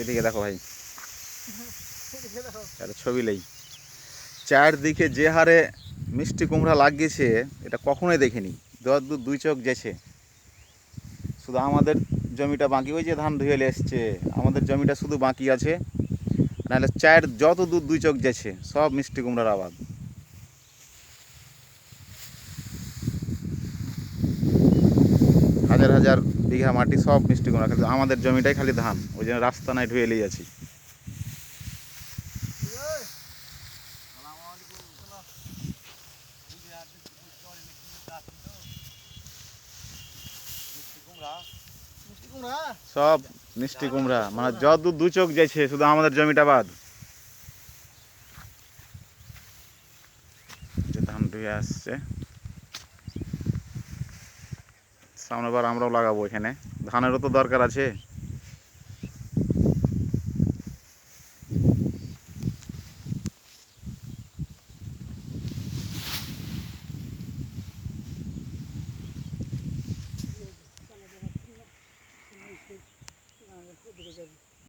এদিকে দেখো ভাই। একটা ছবি নেই চারদিকে যে হারে মিষ্টি কুমড়া লাগিয়েছে, এটা কখনোই দেখিনি। দর দূর দুই চোখ গেছে। শুধু আমাদের জমিটা বাকি, ওই যে ধান ধুয়ে এসছে। আমাদের জমিটা শুধু বাকি আছে। নাহলে চার যত দূর দুই চোখ গেছে, সব মিষ্টি কুমড়ার আবাদ। হাজার হাজার বিঘা মাটি সব মিষ্টি কুমড়া কিন্তু আমাদের জমিটাই খালি ধান ওই জন্য রাস্তা নাই ঢুয়ে এলিয়ে আছি। কুমড়া? সব মিষ্টি কুমড়া মানে যত দু চোখ যাইছে শুধু আমাদের জমিটা বাদ। যে ধান ধুয়ে আসছে। সামনে বার আমরাও লাগাবো এখানে। ধানেরও তো দরকার আছে।